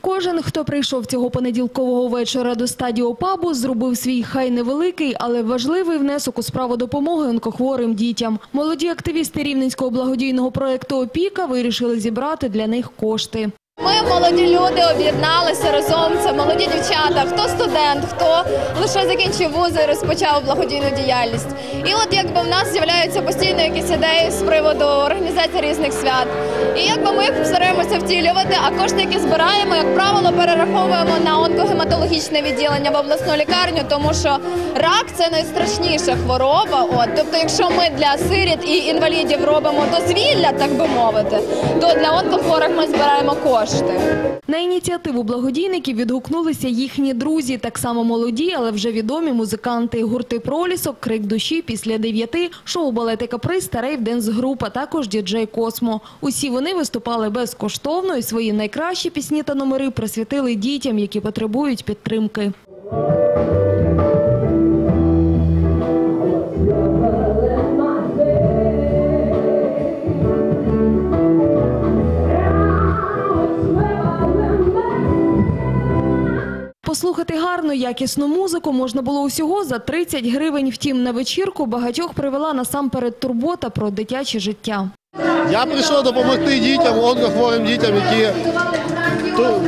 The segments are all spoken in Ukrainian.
Кожен, хто прийшов цього понеділкового вечора до стадіо пабу, зробив свій хай невеликий, але важливий внесок у справу допомоги онкохворим дітям. Молоді активісти рівненського благодійного проекту Опіка вирішили зібрати для них кошти. Ми молоді люди об'єдналися разом. Це молоді дівчата, хто студент, хто лише закінчив вузи розпочав благодійну діяльність. І от якби в нас з'являються постійно якісь ідеї з приводу організації різних свят. І якби ми їх стараємося втілювати, а кошти, які збираємо, як правило, перераховуємо на онкогематологічне відділення в обласну лікарню, тому що рак це найстрашніша хвороба. От тобто, якщо ми для сиріт і інвалідів робимо дозвілля, так би мовити, то для онкохворих ми збираємо кошти. На ініціативу благодійників відгукнулися їхні друзі, так само молоді, але вже відомі музиканти. Гурти «Пролісок», «Крик душі», «Після дев'яти», шоу «Балети Каприз» та рейв-денс-група, також діджей «Космо». Усі вони виступали безкоштовно і свої найкращі пісні та номери присвятили дітям, які потребують підтримки. Послухати гарну, якісну музику можна було усього за 30 гривень. Втім, на вечірку багатьох привела насамперед турбота про дитяче життя. Я прийшов допомогти дітям, онкохворим дітям, які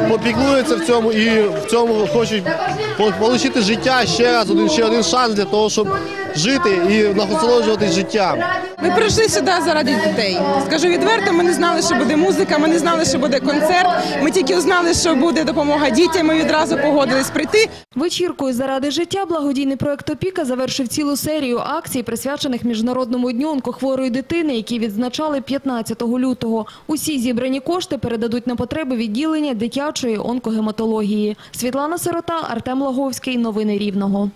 попіклуються в цьому і в цьому хочуть отримати життя ще раз, один ще один шанс для того, щоб жити і насолоджуватись життям. Ми прийшли сюди заради дітей. Скажу відверто, ми не знали, що буде музика, ми не знали, що буде концерт. Ми тільки узнали, що буде допомога дітям. Ми відразу погодились прийти. Вечіркою заради життя благодійний проект Опіка завершив цілу серію акцій, присвячених Міжнародному дню онкохворої дитини, які відзначали 15 лютого. Усі зібрані кошти передадуть на потреби відділення дитячої онкогематології. Світлана Сирота, Артем Лаговський. Новини Рівного.